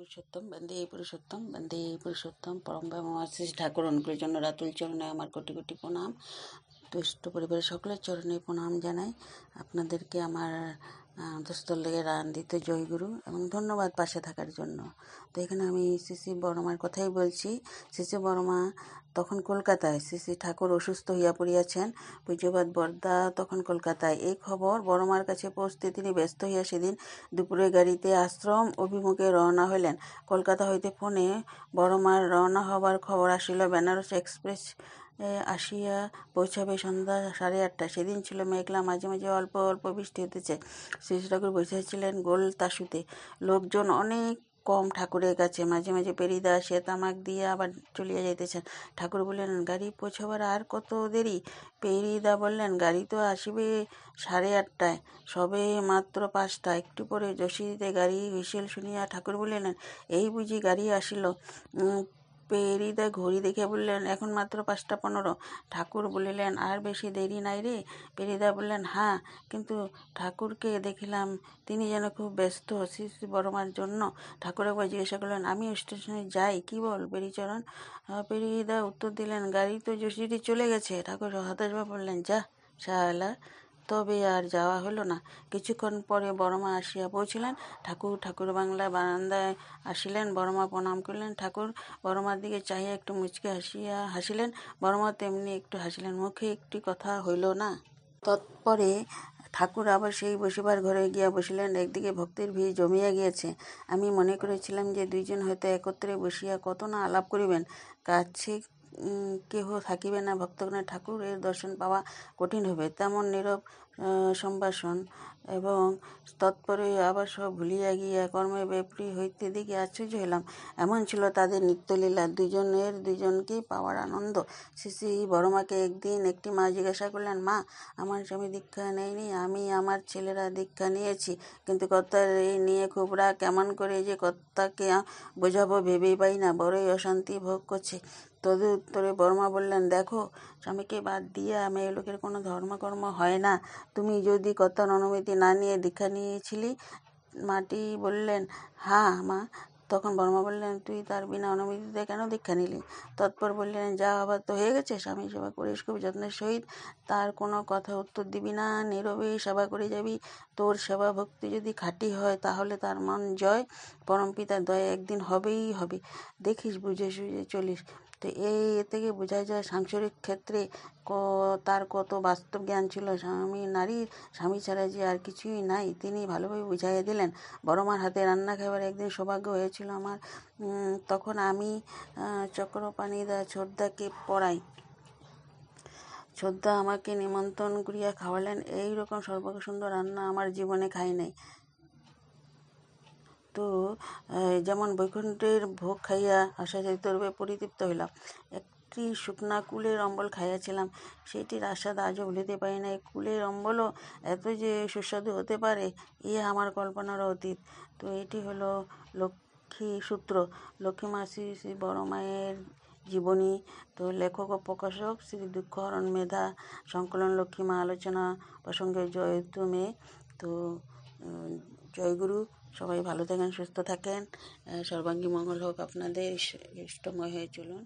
পুরুষোত্তম, বন্দে পুরুষোত্তম বন্দে পুরুষোত্তম, পরম ব্রহ্মাশিস ঠাকুর অনুগ্রহের জন্য রাতুল চরণে আমার কোটি কোটি প্রণাম। দুষ্ট পরিবারের সকলের চরণে প্রণাম জানাই। আপনাদেরকে আমার দোস্তর লেগে রান দিতে জয়গুরু এবং ধন্যবাদ পাশে থাকার জন্য। তো এখানে আমি শ্রী বর্মার কথাই বলছি। শ্রী বর্মা তখন কলকাতায়, শ্রী ঠাকুর অসুস্থ হইয়া পড়িয়াছেন। পূজ্যবাদ বর্দা তখন কলকাতায়। এই খবর বড়মার কাছে পৌঁছতে তিনি ব্যস্ত হইয়া সেদিন দুপুরে গাড়িতে আশ্রম অভিমুখে রওনা হইলেন। কলকাতা হইতে ফোনে বড়মার রওনা হবার খবর আসিল বেনারস এক্সপ্রেস আসিয়া পৌঁছাবে সন্ধ্যা সাড়ে আটটা সেদিন ছিল মেঘলা, মাঝে মাঝে অল্প অল্প বৃষ্টি হতেছে শ্রী ঠাকুর বসেছিলেন গোল তাসুতে। লোকজন অনেক কম ঠাকুরের কাছে। মাঝে মাঝে পেরিদা সে তামাক দিয়ে আবার চলিয়া যাইতেছেন। ঠাকুর বললেন, গাড়ি পৌঁছাবার আর কত দেরি? পেরিদা বললেন, গাড়ি তো আসবে সাড়ে আটটায়, সবে মাত্র পাঁচটা। একটু পরে যশিতে গাড়ি হুইসেল শুনিয়া ঠাকুর বলিলেন, এই বুঝি গাড়ি আসিল। পেরিদা ঘড়ি দেখে বললেন, এখন মাত্র পাঁচটা পনেরো। ঠাকুর বলিলেন, আর বেশি দেরি নাই রে। পেরিদা বললেন হ্যাঁ কিন্তু ঠাকুরকে দেখিলাম তিনি যেন খুব ব্যস্ত শ্রী শ্রী বড়মার জন্য। ঠাকুর একবার জিজ্ঞাসা করলেন, আমি স্টেশনে যাই, কি বল পেরিচরণ পেরিদা উত্তর দিলেন, গাড়ি তো যোশীটি চলে গেছে। ঠাকুর হতাশভাবে বললেন, যা, শালা। তবে আর যাওয়া হলো না। কিছুক্ষণ পরে বড়মা আসিয়া পৌঁছিলেন। ঠাকুর ঠাকুর বাংলা বারান্দায় আসিলেন। বড়মা প্রণাম করলেন। ঠাকুর বড়মার দিকে চাহিয়া একটু মুচকে হাসিয়া হাসিলেন। বড়মা তেমনি একটু হাসিলেন। মুখে একটি কথা হইল না। তৎপরে ঠাকুর আবার সেই বসিবার ঘরে গিয়া বসিলেন। একদিকে ভক্তির ভিড় জমিয়া গিয়েছে। আমি মনে করেছিলাম যে দুইজন হয়তো একত্রে বসিয়া কত না আলাপ করিবেন। কাছে কেহ থাকিবে না ভক্তগণের ঠাকুরের দর্শন পাওয়া কঠিন হবে তেমন নীরব সম্ভাষণ এবং তৎপরে আবার সব ভুলিয়া গিয়া কর্মে ব্যাপী হইতে দিকে আশ্চর্য হইলাম। এমন ছিল তাদের নিত্যলীলা। দুজনের দুজনকে পাওয়ার আনন্দ। শ্রী বড়মাকে একদিন একটি মা জিজ্ঞাসা করলেন, মা, আমার স্বামী দীক্ষা নেয়নি, আমি আমার ছেলেরা দীক্ষা নিয়েছি, কিন্তু কর্তার এই নিয়ে খুব কেমন করে যে কর্তাকে বোঝাবো ভেবেই পাই না, বড়ই অশান্তি ভোগ করছে। তদুত্তরে বর্মা বললেন, দেখো, স্বামীকে বাদ দিয়ে আমি মেয়ে লোকের কোনো ধর্মকর্ম হয় না। তুমি যদি কর্তার অনুমতি না নিয়ে দীক্ষা নিয়েছিলি মাটি বললেন হ্যাঁ মা তখন বর্মা বললেন, তুই তার বিনা অনুমতিতে কেন দীক্ষা নিলি? তৎপর বললেন, যা আবার তো হয়ে গেছে, স্বামী সেবা করিস খুব যত্নের সহিত। তার কোনো কথা উত্তর দিবি না, নীরবে সেবা করে যাবি। তোর সেবা ভক্তি যদি খাঁটি হয়, তাহলে তার মন জয়। পরম পিতার দয়া একদিন হবেই হবে। দেখিস, বুঝে সুঝে চলিস। তো এই এ থেকে বোঝা যায়, সাংসারিক ক্ষেত্রে তার কত বাস্তব জ্ঞান ছিল। স্বামী নারীর স্বামী ছাড়া যে আর কিছুই নাই, তিনি ভালোভাবে বুঝাইয়া দিলেন। বড়মার হাতে রান্না খাবার একদিন সৌভাগ্য হয়েছিল। আমার। তখন আমি চক্রপাণিদা ছোটদাকে পড়াই। ছোদ্দা আমাকে নিমন্ত্রণ করিয়া খাওয়ালেন এই রকম সুন্দর রান্না আমার জীবনে খাই নাই। তো যেমন বৈকুণ্ঠের ভোগ খাইয়া আশাচরিতরূপে পরিতৃপ্ত হইলাম, একটি শুকনা কুলের অম্বল খাইয়াছিলাম। সেইটির আস্বাদ আজও ভুলিতে পারি নাই। কুলের অম্বলও এত যে সুস্বাদু হতে পারে ইয়ে আমার কল্পনার অতীত। তো এটি হলো লক্ষ্মী সূত্র। লক্ষ্মী মা শ্রী শ্রী বড় মায়ের জীবনী, তো লেখক ও প্রকাশক শ্রী দুঃখহরণ মেধা, সংকলন লক্ষ্মী মা আলোচনা প্রসঙ্গে জয়তু মেয়ে তো জয়গুরু সবাই ভালো থাকেন, সুস্থ থাকেন। সর্বাঙ্গী মঙ্গল হোক আপনাদের ইষ্টময় হয়ে চলুন।